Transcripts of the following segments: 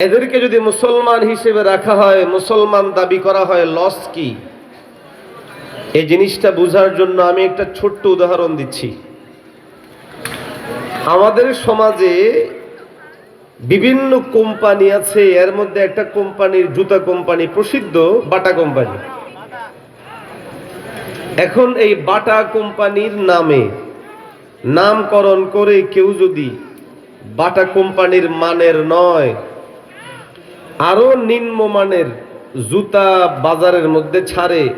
এদেরকে যদি মুসলমান হিসেবে রাখা হয়, মুসলমান দাবি করা হয় লস কি? এই জিনিসটা বোঝার জন্য আমি একটা ছোট্ট উদাহরণ দিচ্ছি। আমাদের সমাজে বিভিন্ন কোম্পানি আছে, এর মধ্যে একটা কোম্পানির জুতা কোম্পানি প্রসিদ্ধ, বাটা কোম্পানি। এখন এই বাটা কোম্পানির নামে নামকরণ করে কেউ যদি বাটা কোম্পানির মানের নয় আরও নিম্নমানের জুতা বাজারের মধ্যে ছাড়ে।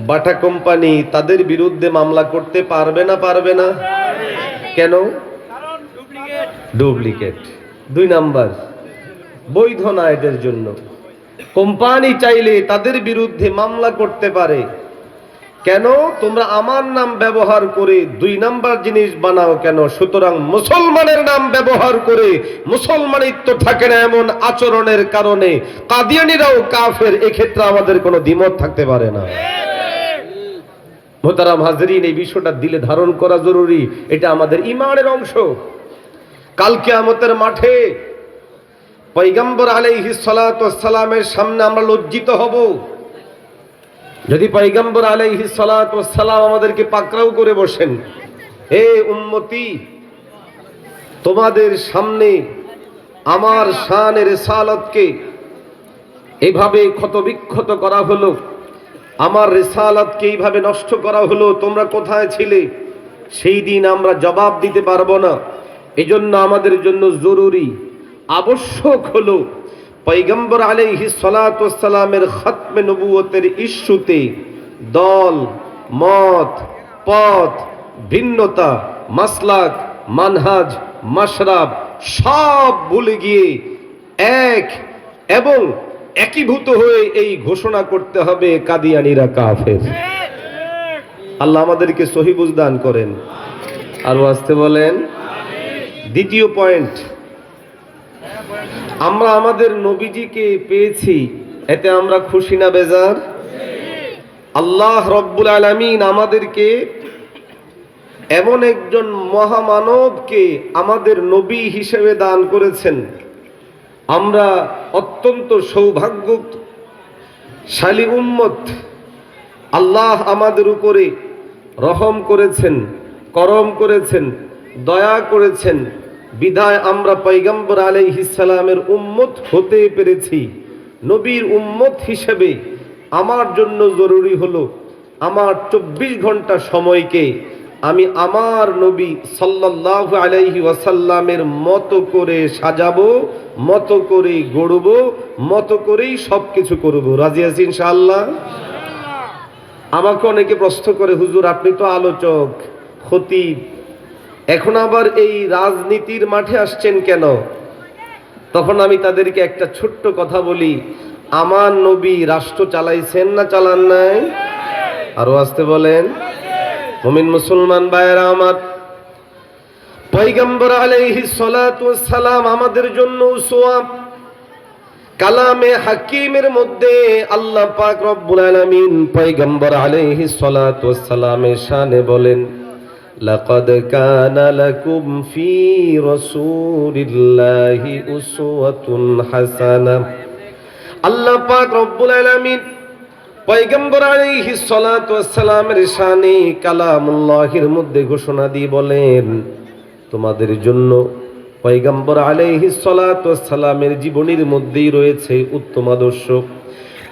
বাটা কোম্পানি তাদের বিরুদ্ধে মামলা করতে পারবে না পারবে না। কেন? ডুপ্লিকেট। দুই নাম্বার, বৈধ না এদের জন্য। কোম্পানি চাইলে তাদের বিরুদ্ধে মামলা করতে পারে। কেন? তোমরা আমার নাম ব্যবহার করে দুই নাম্বার জিনিস বানাও কেন? সুতরাং মুসলমানের নাম ব্যবহার করে মুসলমানিত্ব থাকে না এমন আচরণের কারণে। কাদিয়ানিরাও কাফের, এক্ষেত্রে আমাদের কোনো দ্বিমত থাকতে পারে না। মোতারাম হাজরিন, এই বিষয়টা দিলে ধারণ করা জরুরি। এটা আমাদের ইমানের অংশ। কালকে আমাদের মাঠে পৈগম্বর আলাইহি সালামের সামনে আমরা লজ্জিত হব। যদি পৈগম্বর আলাইহি সালাম আমাদেরকে পাকড়াও করে বসেন, হে উম্মতি, তোমাদের সামনে আমার শানের সালাতকে এভাবে ক্ষতবিক্ষত করা হলো, আমার রেসালাতকে এইভাবে নষ্ট করা হলো, তোমরা কোথায় ছিলে? সেই দিন আমরা জবাব দিতে পারব না। এজন্য আমাদের জন্য জরুরি, আবশ্যক হলো পৈগম্বর আলাইহি সালামের খতমে নবুয়তের ইস্যুতে দল, মত, পথ, ভিন্নতা, মাসলাক, মানহাজ, মাশরাব সব ভুলে গিয়ে এক এবং একীভূত হয়ে এই ঘোষণা করতে হবে কাদিয়ানিরা কাফের। আল্লাহ আমাদেরকে সহিবুজ দান করেন। আরও আসতে বলেন। দ্বিতীয় পয়েন্ট আমরা আমাদের নবীজিকে পেয়েছি। এতে আমরা খুশি না বেজার? আল্লাহ রব্বুল আলমিন আমাদেরকে এমন একজন মহামানবকে আমাদের নবী হিসেবে দান করেছেন। আমরা অত্যন্ত সৌভাগ্য শালী উম্মত। আল্লাহ আমাদের উপরে রহম করেছেন, করম করেছেন, দয়া করেছেন। বিধায় আমরা পৈগম্বর আলাইহিসালামের উম্মত হতে পেরেছি। নবীর উম্মত হিসেবে আমার জন্য জরুরি হলো আমার চব্বিশ ঘণ্টা সময়কে আমি আমার নবী সাল্লাহ আলাইহি ওয়াসাল্লামের মতো করে সাজাবো মতো করে গড়ব মতো করেই সব কিছু করব। রাজি আছি ইনশাআল্লাহ। আমাকে অনেকে প্রশ্ন করে হুজুর আপনি তো আলোচক খতিব এখন আবার এই রাজনীতির মাঠে আসছেন কেন? তখন আমি তাদেরকে একটা ছোট্ট কথা বলি। আমার নবী রাষ্ট্র চালাইছেন না চালান নাই? আরও আসতে বলেন। মুমিন মুসলমান ভাইয়েরা আমার পৈগম্বর আলাইহি সালাম আমাদের জন্য উসওয়া কালামে হাকিমের মধ্যে আল্লাহ পাক রব্বুল আলামিন পয়গম্বর আলাইহিস সালাতু সালামের শানে বলেন লাকাদ কানা লাকুম ফি রাসূলিল্লাহি উসওয়াতুন হাসানাহ আল্লাহ পাক রব্বুল আলামিন পয়গম্বর আলাইহিস সালাতু সালামের শানে কালামুল্লাহির মধ্যে ঘোষণা দিয়ে বলেন, তোমাদের জন্য পৈগম্বর আলাইহি সালামের জীবনীর মধ্যেই রয়েছে উত্তম আদর্শ।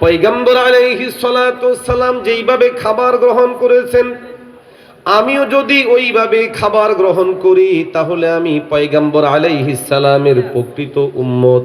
পৈগম্বর আলাইহি সালাম যেইভাবে খাবার গ্রহণ করেছেন আমিও যদি ওইভাবে খাবার গ্রহণ করি তাহলে আমি পয়গাম্বর আলাইহিস সালামের প্রকৃত উম্মত।